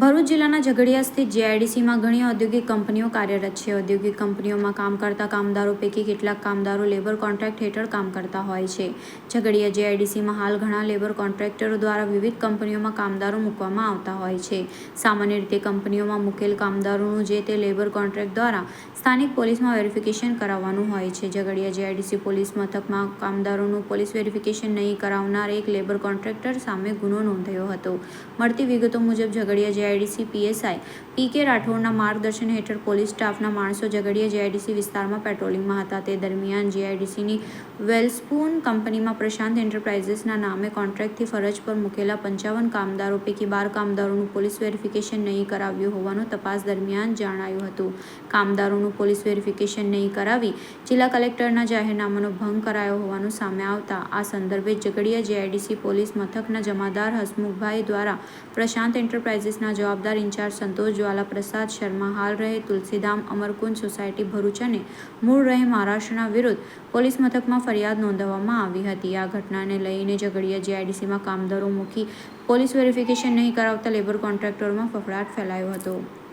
ભરૂચ જિલ્લાના ઝઘડિયા સ્થિત જેઆઈડીસીમાં ઘણી ઔદ્યોગિક કંપનીઓ કાર્યરત છે. ઔદ્યોગિક કંપનીઓમાં કામ કરતા કામદારો પૈકી કેટલાક કામદારો લેબર કોન્ટ્રાક્ટ હેઠળ કામ કરતા હોય છે. ઝઘડિયા જેઆઈડીસીમાં હાલ ઘણા લેબર કોન્ટ્રાક્ટરો દ્વારા વિવિધ કંપનીઓમાં કામદારો મૂકવામાં આવતા હોય છે. સામાન્ય રીતે કંપનીઓમાં મૂકેલ કામદારોનું જે તે લેબર કોન્ટ્રાક્ટ દ્વારા સ્થાનિક પોલીસમાં વેરિફિકેશન કરાવવાનું હોય છે. ઝઘડિયા જેઆઈડીસી પોલીસ મથકમાં કામદારોનું પોલીસ વેરિફિકેશન નહીં કરાવનાર એક લેબર કોન્ટ્રાક્ટર સામે ગુનો નોંધાયો હતો. મળતી વિગતો મુજબ ઝઘડિયા જેઆઈડીસી, પીએસઆઈ, પી કે રાઠોડના માર્ગદર્શન હેઠળ પોલીસ સ્ટાફના માણસો ઝઘડિયા જેઆઈડીસી વિસ્તારમાં પેટ્રોલિંગમાં હતા. તે દરમિયાન જેઆઈડીસીની વેલસ્પૂન કંપનીમાં પ્રશાંત એન્ટરપ્રાઇઝીસના નામે કોન્ટ્રાક્ટથી ફરજ પર મૂકેલા પંચાવન કામદારો પૈકી બાર કામદારોનું પોલીસ વેરિફિકેશન નહીં કરાવ્યું હોવાનું તપાસ દરમિયાન જણાયું હતું. કામદારોનું પોલીસ વેરિફિકેશન નહીં કરાવી જિલ્લા કલેક્ટરના જાહેરનામાનો ભંગ કરાયો હોવાનું સામે આવતા આ સંદર્ભે ઝઘડિયા જેઆઈડીસી પોલીસ મથકના જમાદાર હસમુખભાઈ દ્વારા પ્રશાંત એન્ટરપ્રાઇઝીસના જવાબદાર ઇન્ચાર્જ સંતોષ જ્વાલા પ્રસાદ શર્મા હાલ રહે તુલસીધામ અમરકુંજ સોસાયટી ભરૂચ અને મૂળ રહે મહારાષ્ટ્રના વિરુદ્ધ પોલીસ મથકમાં ફરિયાદ નોંધાવવામાં આવી હતી. આ ઘટનાને લઈને ઝઘડિયા જેઆઈડીસીમાં કામદારો મૂકી પોલીસ વેરિફિકેશન નહીં કરાવતા લેબર કોન્ટ્રાક્ટરોમાં ફફડાટ ફેલાયો હતો.